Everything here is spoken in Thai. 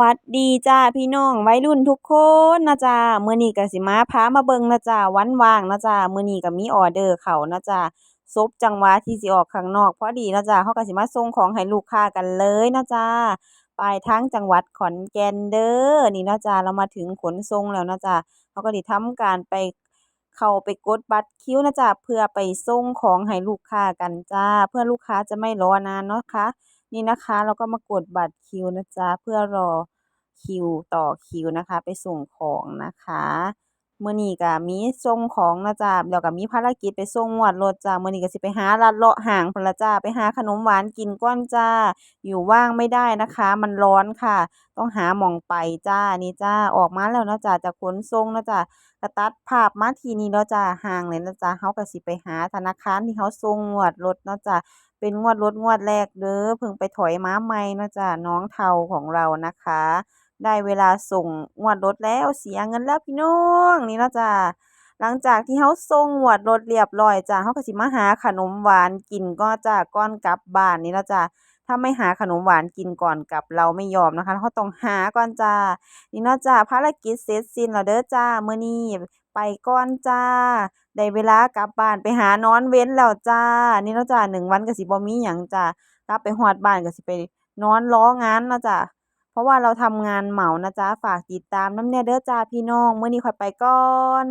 วัดดีจ้าพี่น้องวัยรุ่นทุกคนนะจ้ามื้อนี้ก็สิมาพามาเบิ่งนะจ้าวันว่างนะจ้ามื้อนี้ก็มีออเดอร์เข้านะจ้าสบจังหวะที่สิออกข้างนอกพอดีนะจ้าเราก็สิมาส่งของให้ลูกค้ากันเลยนะจ้าปลายทางจังหวัดขอนแก่นเด้อนี่นะจ้าเรามาถึงขนส่งแล้วนะจ้าเราก็สิทำการไปเข้าไปกดบัตรคิวนะจ้าเพื่อไปส่งของให้ลูกค้ากันจ้า เพื่อลูกค้าจะไม่รอนานเนาะค่ะ นี่นะคะเราก็มากดบัตรคิวนะจ้าเพื่อรอคิวต่อคิวนะคะ ไปส่งของนะคะมื้อนี้ก็มีส่งของนะจ้าแล้วก็มีภารกิจไปส่งงวดรถจ้ามื้อนี้ก็สิไปหาลัดเลาะห้างพละจ้าไปหาขนมหวานกินก่อนจ้า อยู่ว่างไม่ได้นะคะ มันร้อนค่ะ ต้องหาหม้องไปจ้านี่จ้าออกมาแล้วนะจ้าจากขนส่งนะจ้าก็ตัดภาพมาทีนี่เนาะจ้าห้างนี่เนะจ้าเราก็สิไปหาธนาคารที่เราส่งงวดรถนะจ้า เป็นงวดรถงวดแรกเด้อเพิ่งไปถอยม้าใหม่นะจ๊ะน้องเทาของเรานะคะ ได้เวลาส่งงวดรถแล้วเสียเงินแล้วพี่น้องนี่นะจ๊ะหลังจากที่เขาส่งงวดรถเรียบร้อยจ้าเขาก็สิมาหาขนมหวานกินก็จ้ะก้อนกลับบ้านนี่นะจ๊ะ ถ้าไม่หาขนมหวานกินก่อนกับเราไม่ยอมนะคะเราต้องหาก่อนจ้านี่เนาะจ้าภารกิจเสร็จสิ้นแล้วเด้อจ้าเมื้อนี้ไปก่อนจ้าได้เวลากลับบ้านไปหานอนเว้นแล้วจ้า นี่เนาะจ้าหนึ่งวันก็สิบ่มีหยังจ้ากลับไปฮอดบ้านก็สิไปนอนรองานเนาะจ้าเพราะว่าเราทำงานเหมานะจ๊ะฝากติดตามน้ำแน่เด้อจ้าพี่น้องเมื้อนี้ข้อยไปก่อน